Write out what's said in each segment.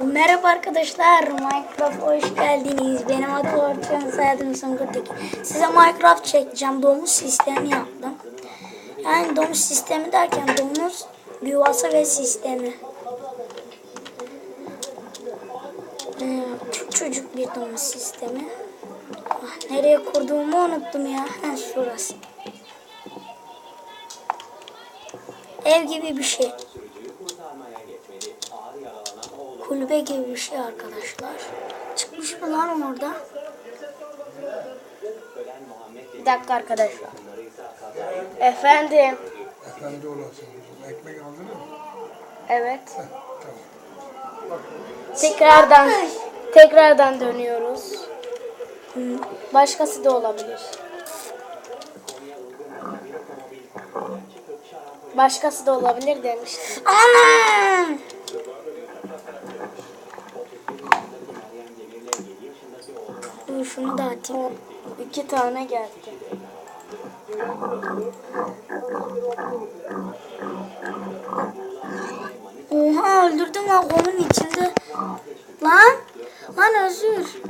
Merhaba arkadaşlar, Minecraft hoş geldiniz. Benim adım Orçun, soyadım Sungur'daki. Size Minecraft çekeceğim, domuz sistemi yaptım. Yani domuz sistemi derken domuz yuvası ve sistemi. Ee, küçücük bir domuz sistemi. Ah, nereye kurduğumu unuttum ya. Ha, şurası. Ev gibi bir şey. Kulübe gibi bir şey arkadaşlar. Çıkmış mı lan orada? Bir dakika arkadaşlar. Efendim. Efendi olasın. Ekmek aldın mı? Evet. Heh, tamam. Tekrardan tekrardan dönüyoruz. Başkası da olabilir. Başkası da olabilir demiştim. Anam! Dur şunu da atayım. İki tane geldi. Oha öldürdüm lan onun içinde. Lan! Lan özür.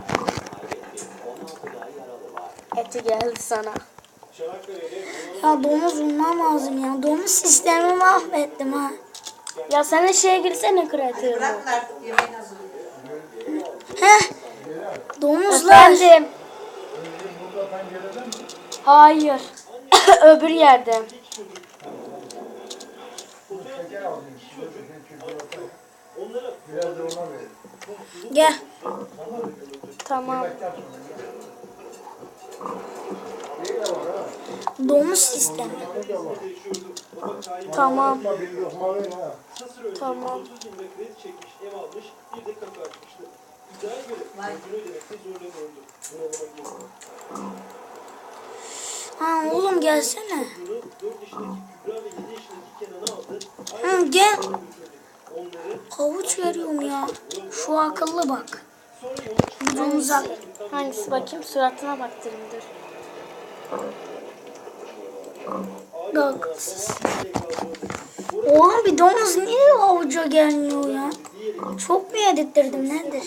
Eti geldi sana. Ya domuz bulmam lazım ya. Domuz sistemi mahvettim ha. Ya sen de şeye girsene kreatif. Heh. Domuzlar. Efendim. Hayır. Öbür yerde. Gel. Tamam. Domuz sistemi. Tamam. Ha. Oğlum gelsene. Hı, gel. Havuç veriyorum ya. Şu akıllı bak. Domuza. Hangisi bakayım suratına baktırayım dur. Bak. Oğlum bir domuz niye havuca gelmiyor ya? Çok mu yedirttirdim nedir?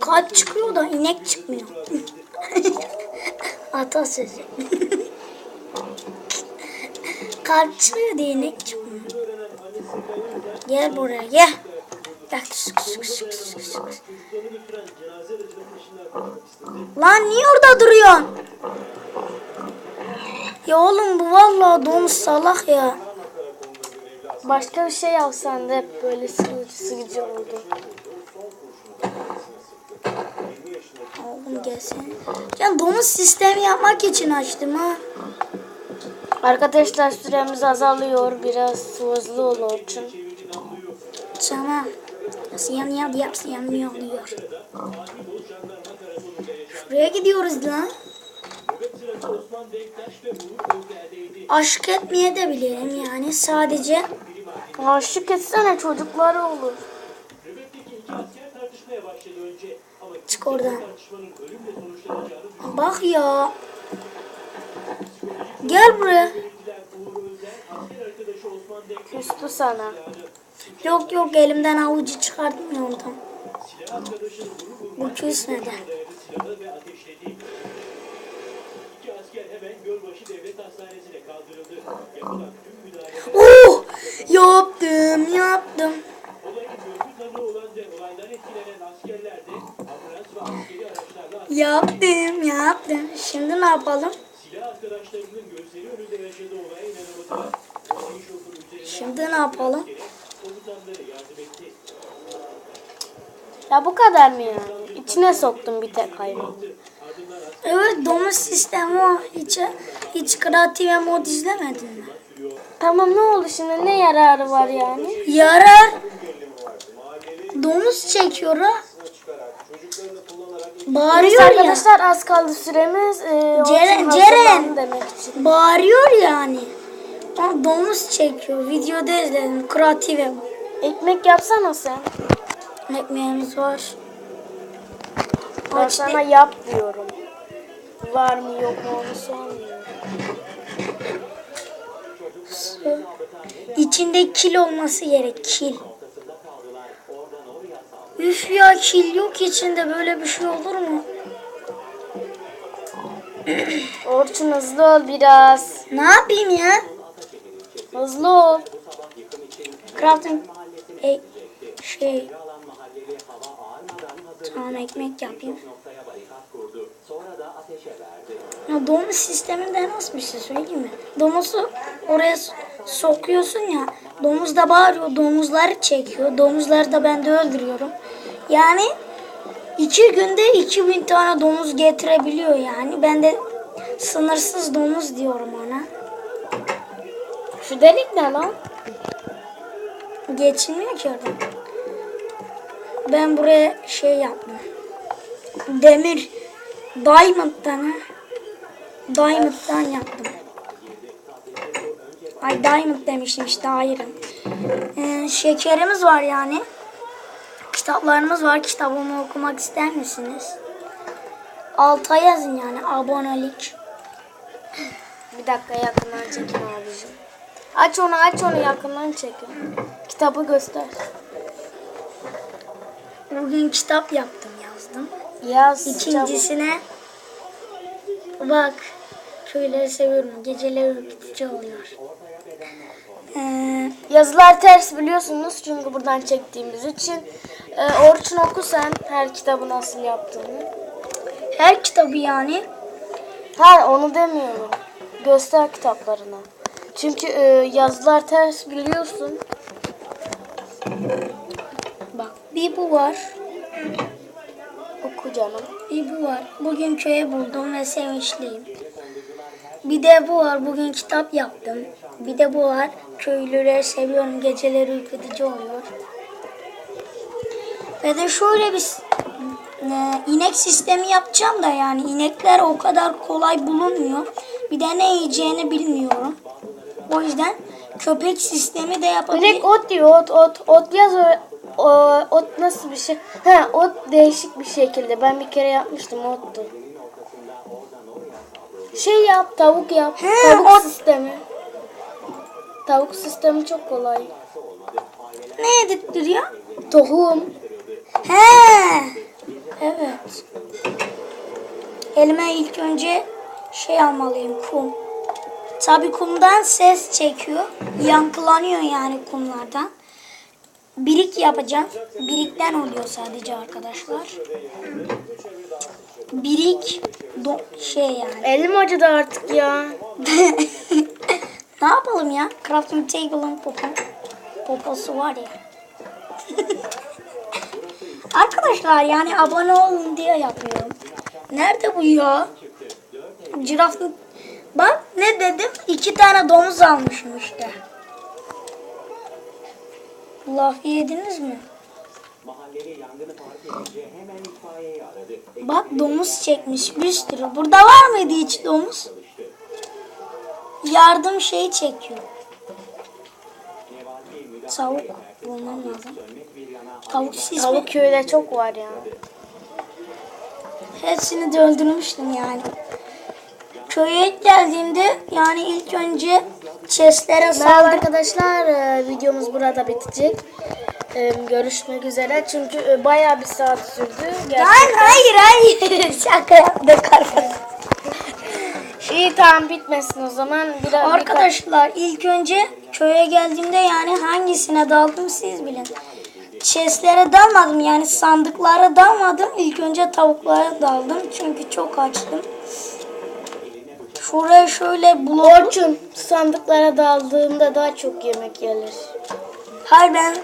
Kalp çıkıyor da inek çıkmıyor. Atasözü. Kalp çıkıyor da inek çıkmıyor. Gel buraya gel. Bak. sık, sık, sık, sık, sık. Lan niye orada duruyorsun? Ya oğlum bu vallahi domuz salak ya. Başka bir şey yapsan da hep böyle sıkıcı sıkıcı oldu. Oğlum gelsene. Ya domuz sistemi yapmak için açtım ha. Arkadaşlar süremiz azalıyor. Biraz hızlı olur için. Tamam. Nasıl yanıyor yapsın yanmıyor diyor. Şuraya gidiyoruz lan. Aşk etmeye de bilirim yani sadece Aşık etsene çocukları olur. Çık oradan. Bak ya. Gel buraya. Küstü sana. Yok yok elimden avucu çıkardım ya ondan. Bu küsmedi. Oh! Yaptım yaptım. Yaptım yaptım. Şimdi ne yapalım? Şimdi ne yapalım? Ya bu kadar mı yani? İçine soktum bir tek hayvan. Evet domuz sistemi o. Hiç, hiç kreatif mod izlemedin mi? Tamam ne oldu şimdi? Ne yararı var yani? Yarar. Domuz çekiyor ha. Neyse Bağırıyor ya. arkadaşlar az kaldı süremiz. Ee, Ceren, Ceren. demek için. Bağırıyor yani. Ama domuz çekiyor. Videoda izledim. Kreatif mod. Ekmek yapsana sen. Ekmeğimiz var. Ben Aç sana de- yap diyorum. Var mı yok mu onu sormuyorum. İçinde kil olması gerek. Kil. Üf ya kil yok içinde böyle bir şey olur mu? Orçun hızlı ol biraz. Ne yapayım ya? Hızlı ol. Crafting e, şey Tamam ekmek yapayım. Ya domuz sisteminde nasıl bir şey söyleyeyim mi? Domuzu oraya sokuyorsun ya. Domuz da bağırıyor. Domuzları çekiyor. Domuzları da ben de öldürüyorum. Yani iki günde 2000 tane domuz getirebiliyor yani. Ben de sınırsız domuz diyorum ona. Şu delik ne lan? Geçilmiyor ki oradan. Ben buraya şey yaptım. Demir Diamond'dan ha. Diamond'dan yaptım. Ay Diamond demiştim işte iron. Ee, şekerimiz var yani. Kitaplarımız var. Kitabımı okumak ister misiniz? Alta yazın yani abonelik. Bir dakika yakından çekin abicim. Aç onu aç onu yakından çekin. Kitabı göster. Bugün kitap yaptım yazdım. Yaz çabuk. İkincisine bak köyleri seviyorum. Geceleri ürkütücü oluyor. Ee, Yazılar ters biliyorsunuz çünkü buradan çektiğimiz için. Ee, Orçun oku sen her kitabı nasıl yaptığını. her kitabı yani Hayır onu demiyorum. Göster kitaplarını. Çünkü e, yazılar ters biliyorsun. bak bir bu var. Oku canım. Bir bu var. Bugün köye buldum ve sevinçliyim. Bir de bu var. Bugün kitap yaptım. Bir de bu var. Köylüleri seviyorum. Geceleri ürkütücü oluyor. Ve de şöyle bir e, inek sistemi yapacağım da yani inekler o kadar kolay bulunmuyor. Bir de ne yiyeceğini bilmiyorum. O yüzden köpek sistemi de yapabilirim. Direkt ot diyor ot ot. Ot yaz o- ot nasıl bir şey? Ha ot değişik bir şekilde. Ben bir kere yapmıştım ottu. Şey yap tavuk yap. He, tavuk ot- sistemi. Tavuk sistemi çok kolay. Ne yedirtiyor? Tohum. He. Evet. Elime ilk önce şey almalıyım kum. Tabii kumdan ses çekiyor. Yankılanıyor yani kumlardan. Birik yapacağım. Birikten oluyor sadece arkadaşlar. Birik do- şey yani. Elim acıdı artık ya. ne yapalım ya? Crafting table'ın popo, poposu var ya. Arkadaşlar yani abone olun diye yapıyorum. Nerede bu ya? Ciraflı... Bak ne dedim? İki tane domuz almışım işte. Laf yediniz mi? Bak domuz çekmiş bir sürü. Burada var mıydı hiç domuz? Yardım şeyi çekiyor. Tavuk bulmam lazım. Tavuk siz? Tavuk köyde çok var ya. Hepsini de öldürmüştüm yani. Köye ilk geldiğimde yani ilk önce chestlere Merhaba arkadaşlar e, videomuz burada bitecek. E, görüşmek üzere çünkü e, bayağı bir saat sürdü. Gerçekten. Hayır hayır. Şaka yaptık arkadaşlar. İyi tamam bitmesin o zaman. Biraz Arkadaşlar ilk önce köye geldiğimde yani hangisine daldım siz bilin. Chestlere dalmadım yani sandıklara dalmadım. İlk önce tavuklara daldım çünkü çok açtım. Şuraya şöyle blok. Orçun sandıklara daldığında daha çok yemek gelir. Hayır ben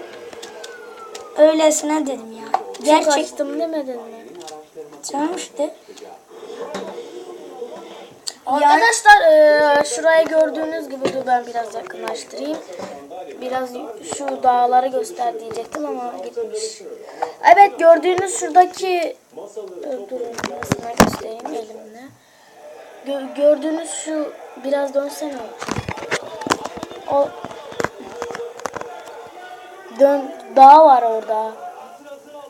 öylesine dedim ya. Çok Gerçek açtım demedin mi? canım işte. Arkadaşlar e, şurayı gördüğünüz gibi dur ben biraz yakınlaştırayım. Biraz şu dağları göster diyecektim ama gitmiş. Evet gördüğünüz şuradaki e, durun sana göstereyim elimle. Gö- gördüğünüz şu biraz dönsene. O dön dağ var orada.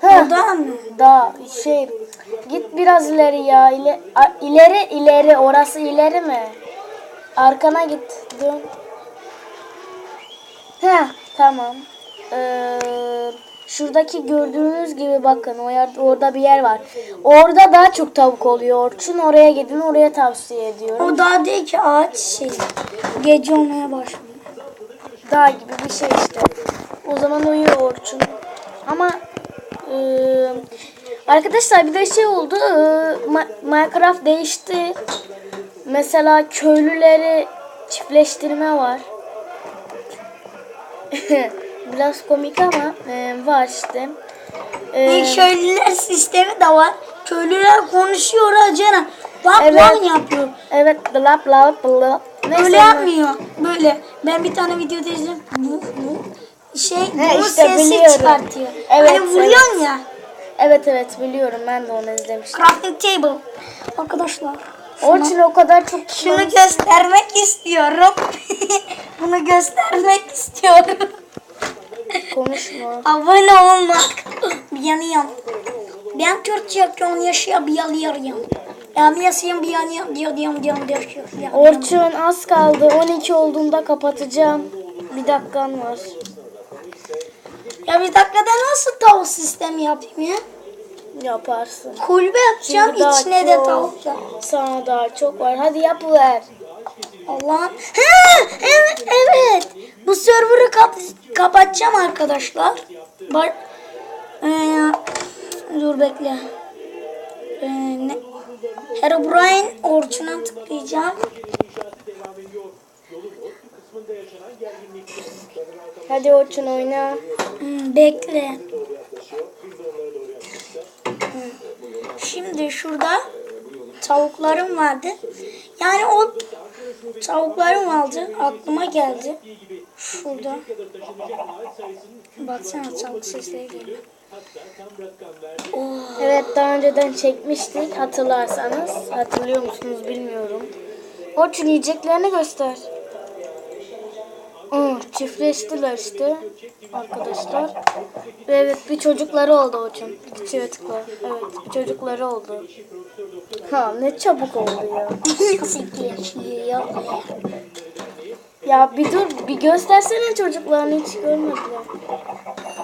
Heh. Burada mı? Da şey git biraz ileri ya. İle, a- ileri ileri orası ileri mi? Arkana git. Dön. Tamam. Ee, şuradaki gördüğünüz gibi bakın o yer, orada bir yer var. Orada daha çok tavuk oluyor Orçun. Oraya gidin oraya tavsiye ediyorum. O daha değil ki ağaç şey. Gece olmaya başlıyor. Dağ gibi bir şey işte. O zaman uyuyor Orçun. Ama e, arkadaşlar bir de şey oldu. e, Ma- Minecraft değişti. Mesela köylüleri çiftleştirme var. Biraz komik ama e, var işte. E, Bir köylüler sistemi de var. Köylüler konuşuyor Ceren. Bak Evet. lan yapıyor. evet bla bla bla. Neyse, Böyle yapmıyor. Böyle. Ben bir tane videoda izledim. Bu şey He, bu işte sesi biliyorum. çıkartıyor. Evet, hani vuruyorsun ya. Evet evet biliyorum ben de onu izlemiştim. Crafting table. Arkadaşlar. Orçun o kadar çok Şunu göstermek istiyorum. Bunu göstermek istiyorum. konuşma. Abone olmak. Bir yanıyorum. Ben Türkçe onu yaşayabiliyorum. Yani yaşayayım bir yanıyorum diyor diyorum diyorum diyor. Orçun az kaldı. 12 olduğunda kapatacağım. Bir dakikan var. Ya bir dakikada nasıl tavuk sistemi yapayım ya? Yaparsın. Kulübe yapacağım Şimdi daha içine de çok- tavuk yap. Sana daha çok var. Hadi yapıver. Allah'ım. Ha, evet evet. Bu server'ı kap kapatacağım arkadaşlar. Bak. Ee, dur bekle. Ee, ne? Herobrine Orçun'a tıklayacağım. Hadi Orçun oyna. Hmm, bekle. Hmm. Şimdi şurada tavuklarım vardı. Yani o tavuklarım vardı. Aklıma geldi. Şurada. Baksana tavuk sesleri geliyor. Evet daha önceden çekmiştik hatırlarsanız. Hatırlıyor musunuz bilmiyorum. Orçun yiyeceklerini göster. Hı, çiftleştiler işte arkadaşlar. Ve evet bir çocukları oldu Orçun. Bir çocuklar. Evet bir çocukları oldu. Ha ne çabuk oldu ya. Nasıl geçiyor? Ya bir dur bir göstersene çocuklarını hiç görmediler.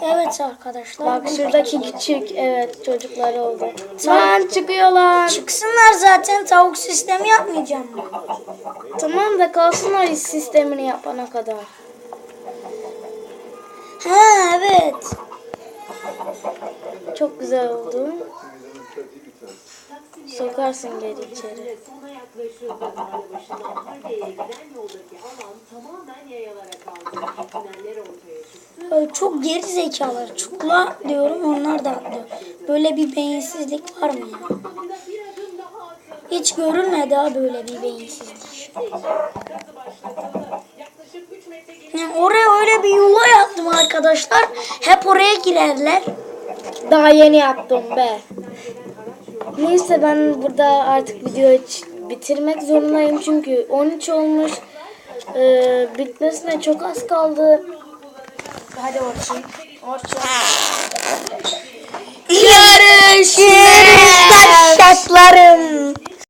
Evet arkadaşlar. Bak şuradaki küçük evet çocukları oldu. Lan çıkıyorlar. Çıksınlar zaten tavuk sistemi yapmayacağım? Tamam da kalsınlar iş sistemini yapana kadar. Ha evet. Çok güzel oldu. Sokarsın geri içeri. Çok geri zekalar. Çukla diyorum onlar da atlıyor. Böyle bir beyinsizlik var mı ya? Hiç görülmedi ha böyle bir beyinsizlik. Yaklaşık 3 metre geri Yani oraya öyle bir yuva yaptım arkadaşlar. Hep oraya girerler. Daha yeni yaptım be. Neyse ben burada artık videoyu ç- bitirmek zorundayım çünkü 13 olmuş. Ee, bitmesine çok az kaldı. Hadi Orçun. Orçun. Görüşürüz taşaklarım.